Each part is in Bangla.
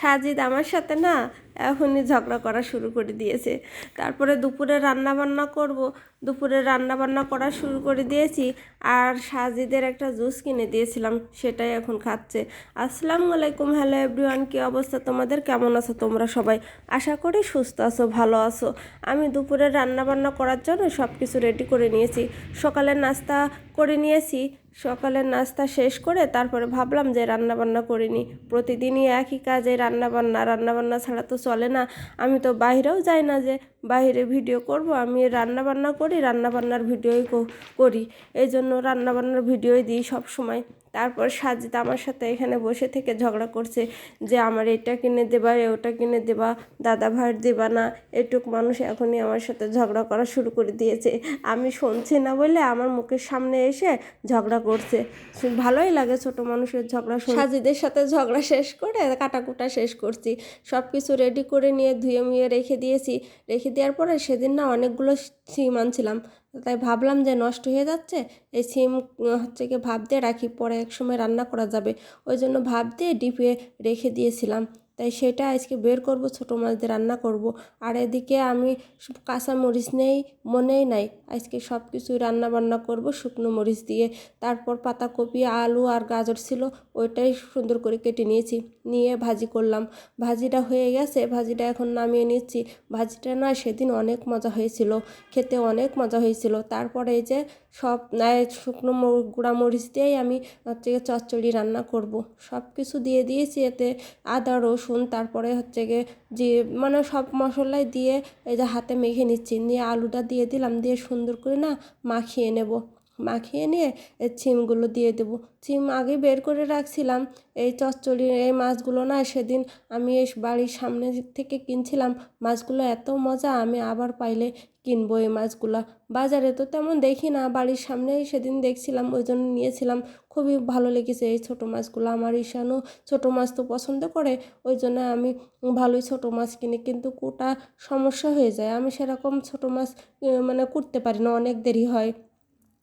সাজিদ আমার সাথে না এখনই ঝগড়া করা শুরু করে দিয়েছে। তারপরে দুপুরে রান্না বান্না করব। দুপুরে রান্না বান্না করা শুরু করে দিয়েছি আর সাজিদের একটা জুস কিনে দিয়েছিলাম, সেটাই এখন খাচ্ছে। আসসালামু আলাইকুম, হ্যালো এভরিওয়ান, কী অবস্থা তোমাদের? কেমন আছো তোমরা সবাই? আশা করি সুস্থ আছো, ভালো আছো। আমি দুপুরে রান্না বান্না করার জন্য সব কিছু রেডি করে নিয়েছি। সকালের নাস্তা করে নিয়েছি। সকালের নাস্তা শেষ করে তারপরে ভাবলাম যে রান্না বান্না করিনি। প্রতিদিনই একই কাজে রান্না বান্না রান্না বান্না ছাড়া তো চলে না। আমি তো বাইরেও যাই না যে বাইরে ভিডিও করব। আমি রান্না বান্না করি রান্না বান্নার ভিডিওই করি। এই জন্য রান্না বান্নার ভিডিওই দিই সব সময় তারপর সাজিদ আমার সাথে এখানে বসে থেকে ঝগড়া করছে যে আমার এটা কিনে দেবা ওটা কিনে দেবা, দাদা ভাইয়ের দেবা না। এটুক মানুষ এখনই আমার সাথে ঝগড়া করা শুরু করে দিয়েছে। আমি শুনছি না বলে আমার মুখের সামনে এসে ঝগড়া করছে। ভালোই লাগে ছোট মানুষের ঝগড়া সাজিদের সাথে ঝগড়া শেষ করে কাটাকুটা শেষ করছি। সব কিছু রেডি করে নিয়ে ধুয়ে মুয়ে রেখে দিয়েছি। রেখে দেওয়ার পরে সেদিন না অনেকগুলো সিম আনছিলাম। তাই ভাবলাম যে নষ্ট হয়ে যাচ্ছে, এই সিম হচ্ছে কি ভাব দিয়ে রাখি, পরে এক সময় রান্না করা যাবে। ওই জন্য ভাব দিয়ে ডিপে রেখে দিয়েছিলাম। তাই সেটা আজকে বের করব, ছোটো মাছ দিয়ে রান্না করব। আর এদিকে আমি কাঁচা মরিচ নেই, মনেই নাই। আজকে সব কিছুই রান্না বান্না করব শুকনো মরিচ দিয়ে। তারপর পাতাকপি, আলু আর গাজর ছিল, ওইটাই সুন্দর করে কেটে নিয়েছি। নিয়ে ভাজি করলাম। ভাজিটা হয়ে গেছে, ভাজিটা এখন নামিয়ে নিচ্ছি। ভাজিটা না সেদিন অনেক মজা হয়েছিল, খেতে অনেক মজা হয়েছিল। তারপরে এই যে সব শুকনো গুঁড়া মরিচ দিয়েই আমি হচ্ছে চচ্চড়ি রান্না করব। সব কিছু দিয়ে দিয়েছি, এতে আদা, রসুন তারপরে হচ্ছে গিয়ে যে মানে সব মশলাই দিয়ে এই যে হাতে মেখে নিচ্ছি, নিয়ে আলুটা দিয়ে দিলাম, দিয়ে সুন্দর করে না মাখিয়ে নেব। মাখিয়ে নিয়ে ছিমগুলো দিয়ে দেবো। ছিম আগে বের করে রাখছিলাম, এই চচ্চড়ি এই মাছগুলো না সেদিন আমি এই বাড়ির সামনে থেকে কিনছিলাম, মাছগুলো এত মজা আমি আবার পাইলে কিনবো এই মাছগুলো। বাজারে তো তেমন দেখি না, বাড়ির সামনেই সেদিন দেখছিলাম, ওই জন্য নিয়েছিলাম। খুবই ভালো লেগেছে এই ছোটো মাছগুলো, আমার ঈশানও ছোটো মাছ তো পছন্দ করে, ওই জন্য আমি ভালোই ছোটো মাছ কিনি, কিন্তু কোটা সমস্যা হয়ে যায়। আমি সেরকম ছোটো মাছ মানে করতে পারি না, অনেক দেরি হয়।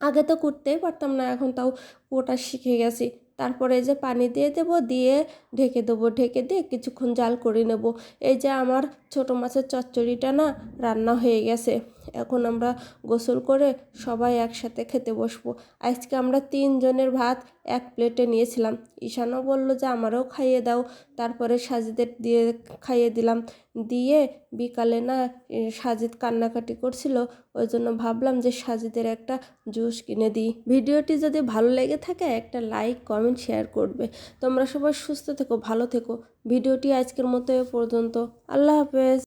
আগে তো করতেই পারতাম না, এখন তাও ওটা শিখে গেছি। তারপরে যে পানি দিয়ে দেবো, দিয়ে ঢেকে দেবো, ঢেকে দিয়ে কিছুক্ষণ জাল করে নেব। এই যে আমার ছোট মাছের চচ্চড়িটা না, রান্না হয়ে গেছে। এখন আমরা গোসল করে সবাই একসাথে খেতে বসবো। আজকে আমরা তিনজনের ভাত এক প্লেটে নিয়েছিলাম। ঈশানও বলল যে, আমারও খাইয়ে দাও। তারপরে সাজিদের দিয়ে খাইয়ে দিলাম। দিয়ে বিকালে না সাজিদ কান্নাকাটি করছিল। ওই জন্য ভাবলাম যে, সাজিদের একটা জুস কিনে দিই। ভিডিওটি যদি ভালো লেগে থাকে, একটা লাইক, কমেন্ট, শেয়ার করবে। তোমরা সবাই সুস্থ থেকো, ভালো থেকো। ভিডিওটি আজকের মতো এ পর্যন্ত। আল্লাহ হাফেজ।